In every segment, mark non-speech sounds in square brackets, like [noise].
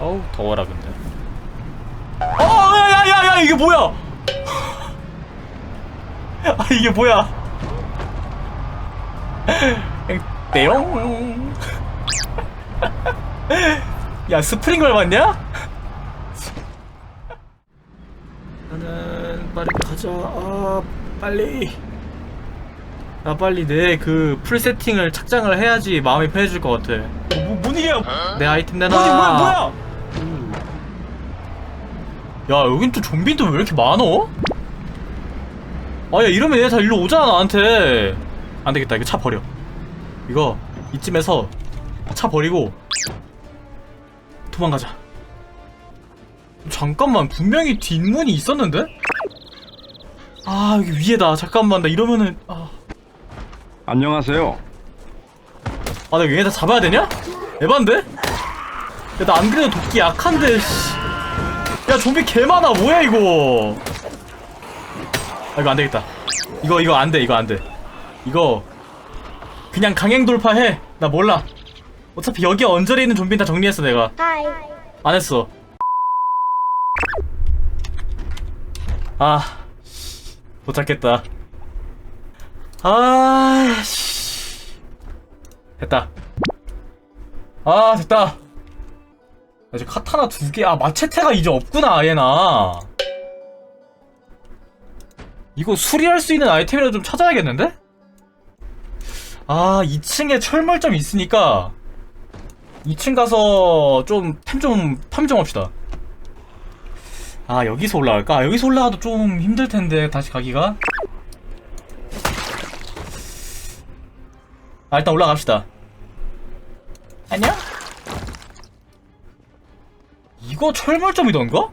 어우 더워라 근데. 어 야야야야 이게 뭐야? [laughs] 아 이게 뭐야? [laughs] 떼용 [laughs] 야 스프링 밟았냐? 나는 빨리 가자. 아 빨리. 나 빨리 내 그 풀 세팅을 착장을 해야지 마음이 편해질 것 같아. 뭐, 뭔 일이야? 내 아이템 내놔. 뭐지, 뭐야, 뭐야? 야 여긴 또 좀비도 왜 이렇게 많어? 아야 이러면 얘 다 일로 오잖아 나한테 안되겠다 이거 차 버려 이거 이쯤에서 차 버리고 도망가자 잠깐만 분명히 뒷문이 있었는데? 아 여기 위에다 잠깐만 나 이러면은 아, 안녕하세요. 아 내가 얘네 다 잡아야 되냐? 에반데? 야 나 안 그래도 도끼 약한데 씨. 야 좀비 개 많아. 뭐야 이거? 아 이거 안 되겠다. 이거 이거 안돼 이거 안돼. 이거 그냥 강행 돌파해. 나 몰라. 어차피 여기 언저리에 있는 좀비 다 정리했어 내가. 하이. 안 했어. 아 못 찾겠다. 아씨. 됐다. 아 됐다. 야, 이제 카타나 두 개, 아, 마체테가 이제 없구나, 아예나. 이거 수리할 수 있는 아이템이라도 좀 찾아야겠는데? 아, 2층에 철물점 있으니까, 2층 가서 좀, 템 좀, 탐좀 합시다. 아, 여기서 올라갈까? 아, 여기서 올라가도 좀 힘들 텐데, 다시 가기가. 아, 일단 올라갑시다. 안녕? 이거 철물점이던가?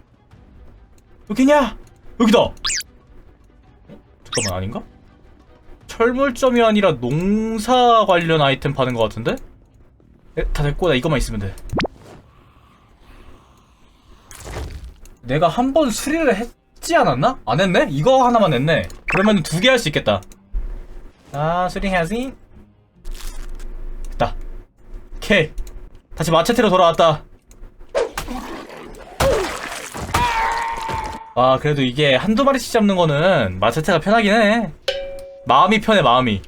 여기냐? 여기다! 어? 잠깐만, 아닌가? 철물점이 아니라 농사 관련 아이템 파는 것 같은데? 에, 다 됐고, 나 이것만 있으면 돼. 내가 한 번 수리를 했지 않았나? 안 했네? 이거 하나만 했네. 그러면 두 개 할 수 있겠다. 아, 수리해야지. 됐다. 오케이. 다시 마체테로 돌아왔다. 아, 그래도 이게 한두 마리씩 잡는 거는 마체테가 편하긴 해. 마음이 편해, 마음이.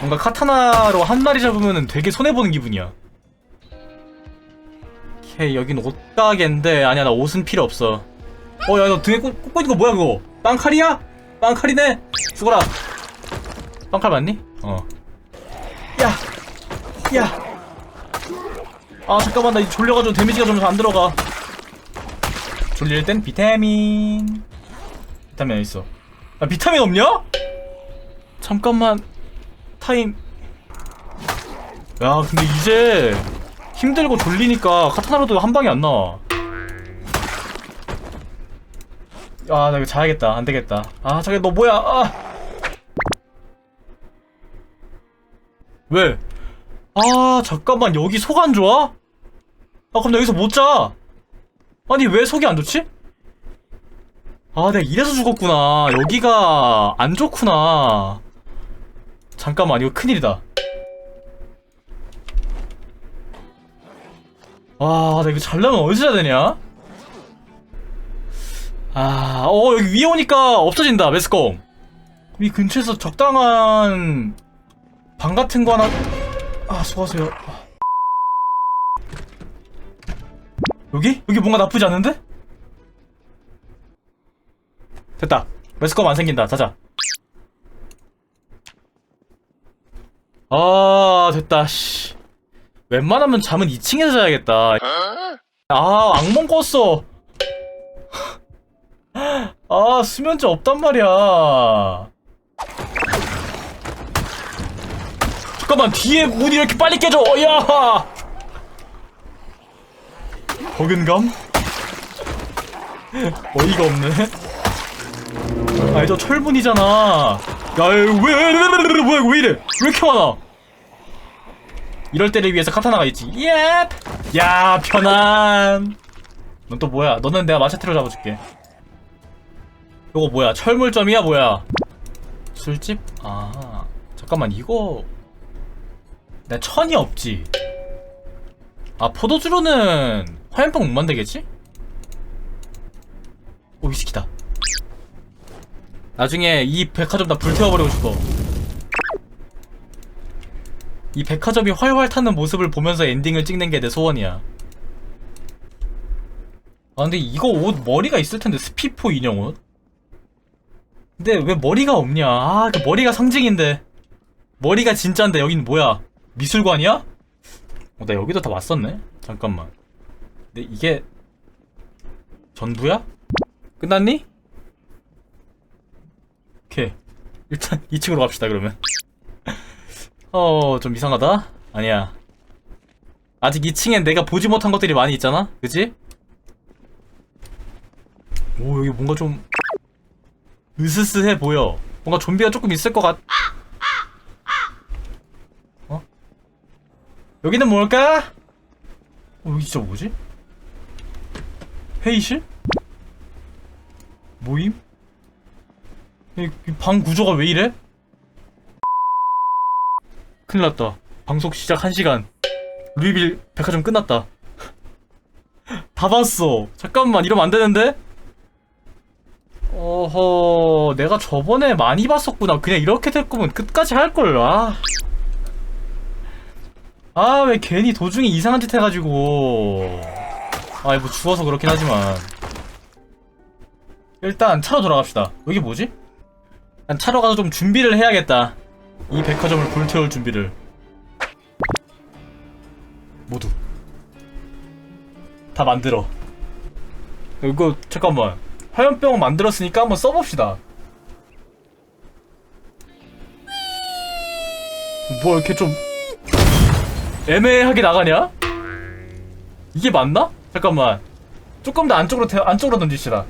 뭔가 카타나로 한 마리 잡으면 되게 손해보는 기분이야. 오케이, 여긴 옷가게인데, 아니야, 나 옷은 필요 없어. 어, 야, 너 등에 꽂, 꽂고 있는 거 뭐야, 그거? 빵칼이야? 빵칼이네? 죽어라. 빵칼 맞니? 어. 야! 야! 아, 잠깐만, 나 졸려가지고 데미지가 좀안 들어가. 졸릴 땐 비타민. 비타민 어디 있어? 아, 비타민 없냐? 잠깐만. 타임. 야, 근데 이제 힘들고 졸리니까 카타나로도 한 방에 안 나와. 아, 나 이거 자야겠다. 안 되겠다. 아, 자기 너 뭐야? 아. 왜? 아, 잠깐만. 여기 속 안 좋아? 아, 그럼 나 여기서 못 자. 아니 왜 속이 안 좋지? 아 내가 이래서 죽었구나. 여기가 안 좋구나. 잠깐만 이거 큰일이다. 아 나 이거 잘려면 어디서 자야 되냐? 아 어 여기 위에 오니까 없어진다 매스컴 이 근처에서 적당한 방 같은 거 하나 아 수고하세요 여기? 여기 뭔가 나쁘지 않은데? 됐다. 매스컴 안 생긴다. 자자. 아, 됐다. 씨. 웬만하면 잠은 2층에서 자야겠다. 아, 악몽 꿨어. 아, 수면제 없단 말이야. 잠깐만, 뒤에 문이 이렇게 빨리 깨져. 어, 야! 버근감? 어이가 없네. 아니 저 철문이잖아. 야, 왜, 왜, 왜, 왜, 왜, 뭐야, 이거 왜 이래? 왜 이렇게 많아? 이럴 때를 위해서 카타나가 있지. 예. 야, 편안. 넌 또 뭐야? 너는 내가 마체테로 잡아줄게. 이거 뭐야? 철물점이야, 뭐야? 술집? 아, 잠깐만 이거 내 천이 없지. 아 포도주로는 화염병 못 만들겠지? 오 위스키다. 나중에 이 백화점 다 불태워버리고 싶어. 이 백화점이 활활 타는 모습을 보면서 엔딩을 찍는 게 내 소원이야. 아 근데 이거 옷 머리가 있을 텐데 스피포 인형 옷? 근데 왜 머리가 없냐? 아그 머리가 상징인데. 머리가 진짜인데 여긴 뭐야? 미술관이야? 어, 나 여기도 다 왔었네? 잠깐만 근데 이게 전부야? 끝났니? 오케이 일단 2층으로 갑시다 그러면 [laughs] 어 좀 이상하다 아니야 아직 2층엔 내가 보지 못한 것들이 많이 있잖아 그지? 오 여기 뭔가 좀 으스스해 보여 뭔가 좀비가 조금 있을 것 같... 어? 여기는 뭘까? 어 여기 진짜 뭐지? 회의실? 모임? 이방 구조가 왜 이래? 큰일 났다. 방송 시작 1시간. 루이빌 백화점 끝났다. [laughs] 다 봤어. 잠깐만, 이러면 안 되는데? 어허, 내가 저번에 많이 봤었구나. 그냥 이렇게 될 거면 끝까지 할걸, 아. 아, 왜 괜히 도중에 이상한 짓 해가지고. 아, 뭐 주워서 그렇긴 하지만. 일단 차로 돌아갑시다. 여기 뭐지? 난 차로 가서 좀 준비를 해야겠다. 이 백화점을 불태울 준비를. 모두. 다 만들어. 이거, 잠깐만. 화염병 만들었으니까 한번 써봅시다. 뭐 이렇게 좀 애매하게 나가냐? 이게 맞나? 잠깐만. 조금 더 안쪽으로 태, 안쪽으로 던지시다.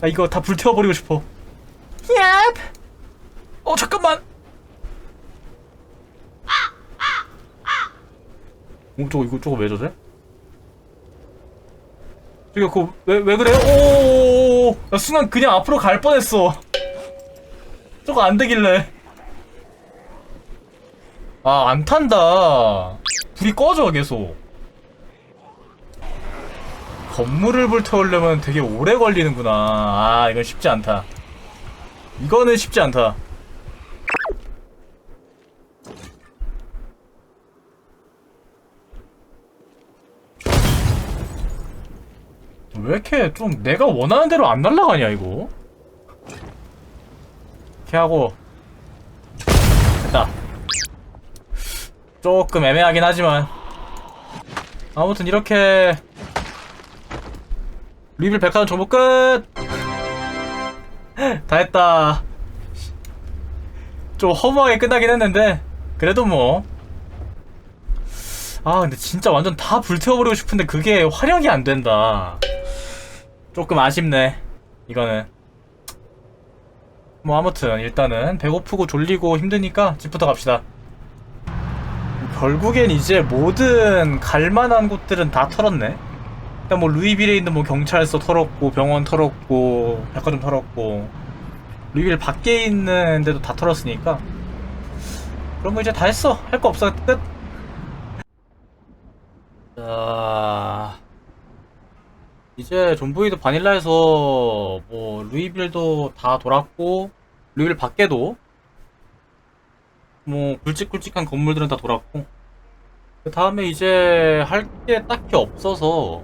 나 이거 다 불태워버리고 싶어. 얍! 어, 잠깐만! 어, 저거, 이거, 저거 왜 저래? 저기, 그거, 왜, 왜 그래? 오, 나 순간 그냥 앞으로 갈 뻔했어. 저거 안 되길래. 아, 안 탄다. 불이 꺼져, 계속. 건물을 불태우려면 되게 오래 걸리는구나. 아, 이건 쉽지 않다. 이거는 쉽지 않다. 왜 이렇게 좀 내가 원하는 대로 안 날아가냐, 이거? 이렇게 하고. 됐다. 조금 애매하긴 하지만. 아무튼 이렇게 리빌 백화점 정보 끝! 다 했다. 좀 허무하게 끝나긴 했는데, 그래도 뭐. 아, 근데 진짜 완전 다 불태워버리고 싶은데 그게 활용이 안 된다. 조금 아쉽네. 이거는. 뭐, 아무튼, 일단은 배고프고 졸리고 힘드니까 집부터 갑시다. 결국엔 이제 모든 갈만한 곳들은 다 털었네. 일단 뭐 루이빌에 있는 뭐 경찰서 털었고 병원 털었고 백화점 털었고 루이빌 밖에 있는 데도 다 털었으니까 그럼 뭐 이제 다 했어 할 거 없어 끝. 자 이제 존보이드 바닐라에서 뭐 루이빌도 다 돌았고 루이빌 밖에도 뭐 굵직굵직한 건물들은 다 돌았고 그 다음에 이제 할 게 딱히 없어서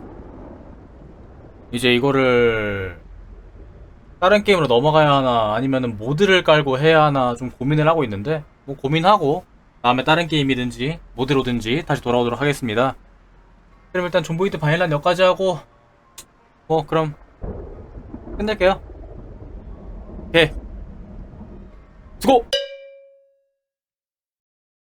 이제 이거를 다른 게임으로 넘어가야 하나 아니면은 모드를 깔고 해야 하나 좀 고민을 하고 있는데 뭐 고민하고 다음에 다른 게임이든지 모드로든지 다시 돌아오도록 하겠습니다. 그럼 일단 존보이드 바닐라 여기까지 하고 뭐 그럼 끝낼게요. 오케이 수고!